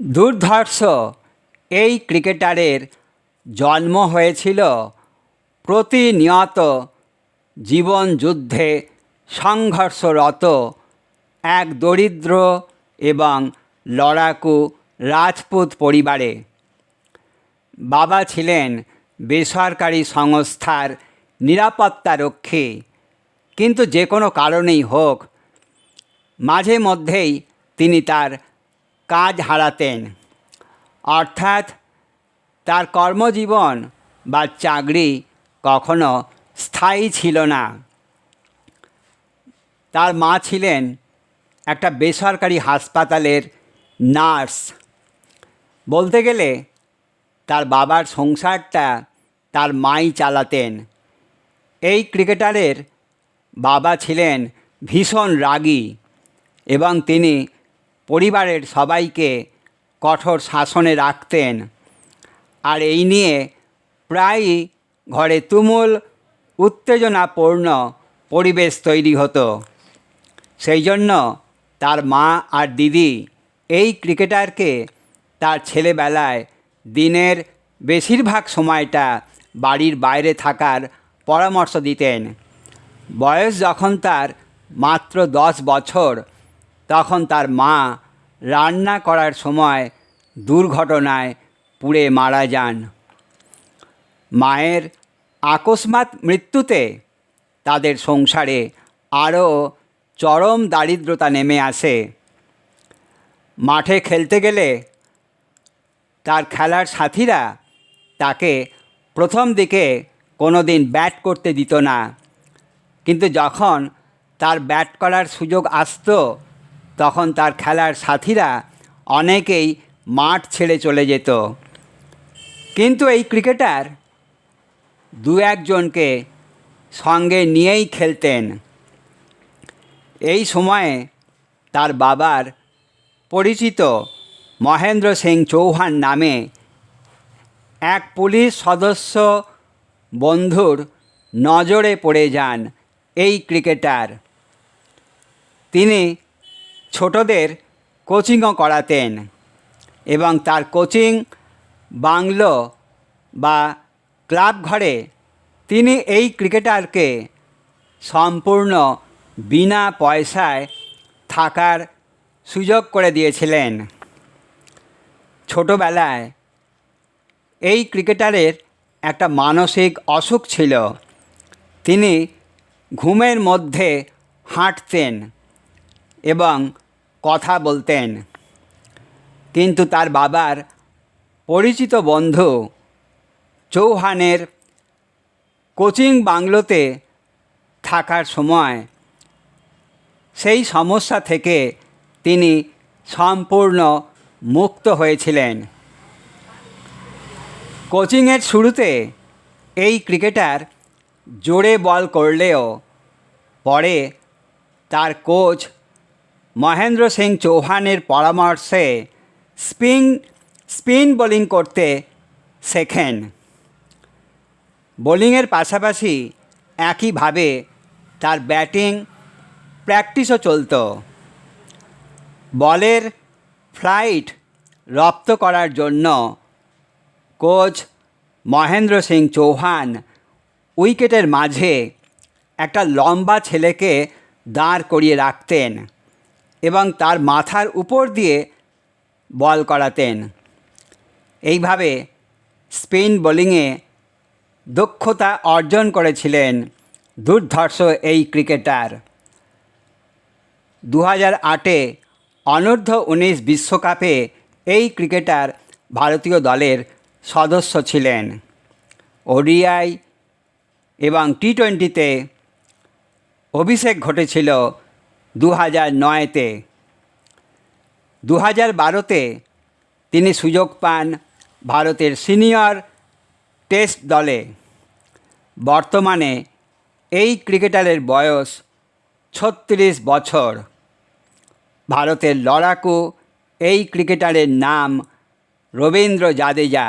দুর্ধর্ষ। এই ক্রিকেটারের জন্ম হয়েছিল প্রতিনিয়ত জীবন যুদ্ধে সংঘর্ষরত এক দরিদ্র এবং লড়াকু রাজপুত পরিবারে। বাবা ছিলেন বেসরকারি সংস্থার নিরাপত্তারক্ষী, কিন্তু যে কোনো কারণেই হোক, মাঝে মধ্যেই তিনি তার কাজ হারাতেন। অর্থাৎ তার কর্মজীবন বা চাকরি কখনো স্থায়ী ছিল না। তার মা ছিলেন একটা বেসরকারি হাসপাতালের নার্স। বলতে গেলে তার বাবার সংসারটা তার মাই চালাতেন। এই ক্রিকেটারের বাবা ছিলেন ভীষণ রাগী এবং তিনি পরিবারের সবাইকে কঠোর শাসনে রাখতেন। আর এই নিয়ে প্রায়ই ঘরে তুমুল উত্তেজনাপূর্ণ পরিবেশ তৈরি হতো। সেই জন্য তার মা আর দিদি এই ক্রিকেটারকে তার ছেলেবেলায় দিনের বেশিরভাগ সময়টা বাড়ির বাইরে থাকার পরামর্শ দিতেন। বয়স যখন তার মাত্র দশ বছর তখন তার মা রান্না করার সময় দুর্ঘটনায় পুড়ে মারা যান। মায়ের আকস্মাৎ মৃত্যুতে তাদের সংসারে আরও চরম দারিদ্রতা নেমে আসে। মাঠে খেলতে গেলে তার খেলার সাথীরা তাকে প্রথম দিকে কোনো দিন ব্যাট করতে দিত না। কিন্তু যখন তার ব্যাট করার সুযোগ আসতো তখন তার খেলার সাথীরা অনেকেই মাঠ ছেড়ে চলে যেত। কিন্তু এই ক্রিকেটার দু একজনকে সঙ্গে নিয়েই খেলতেন। এই সময়ে তার বাবার পরিচিত মহেন্দ্র সিং চৌহান নামে এক পুলিশ সদস্য বন্ধুর নজরে পড়ে যান এই ক্রিকেটার। তিনি ছোটদের কোচিংও করাতেন এবং তার কোচিং বাংলো বা ক্লাব ঘরে তিনি এই ক্রিকেটারকে সম্পূর্ণ বিনা পয়সায় থাকার সুযোগ করে দিয়েছিলেন। ছোটোবেলায় এই ক্রিকেটারের একটা মানসিক অসুখ ছিল। তিনি ঘুমের মধ্যে হাঁটতেন। এবং কথা বলতেন। কিন্তু তার বাবার পরিচিত বন্ধু চৌহানের কোচিং বাংলোতে থাকার সময় সেই সমস্যা থেকে তিনি সম্পূর্ণ মুক্ত হয়েছিলেন। কোচিংয়ের শুরুতে এই ক্রিকেটার জোরে বল করলেও পরে তার কোচ মহেন্দ্র সিং চৌহানের পরামর্শে স্পিন স্পিন বোলিং করতে শেখেন। বোলিংয়ের পাশাপাশি একইভাবে তার ব্যাটিং প্র্যাকটিসও চলতো। বলের ফ্লাইট রপ্ত করার জন্য কোচ মহেন্দ্র সিং চৌহান উইকেটের মাঝে একটা লম্বা ছেলেকে দাঁড় করিয়ে রাখতেন। এবং তার মাথার উপর দিয়ে বল করাতেন। এইভাবে স্পিন বোলিংয়ে দক্ষতা অর্জন করেছিলেন দুর্ধর্ষ এই ক্রিকেটার। দু হাজার আটে অনূর্ধ্ব উনিশ বিশ্বকাপে এই ক্রিকেটার ভারতীয় দলের সদস্য ছিলেন। ওডিআই এবং টি টোয়েন্টিতে অভিষেক ঘটেছিল দু হাজার নয়তে দু হাজার বারোতে তিনি সুযোগ পান ভারতের সিনিয়র টেস্ট দলে। বর্তমানে এই ক্রিকেটারের বয়স ছত্রিশ বছর। ভারতের লড়াকু এই ক্রিকেটারের নাম রবীন্দ্র জাদেজা।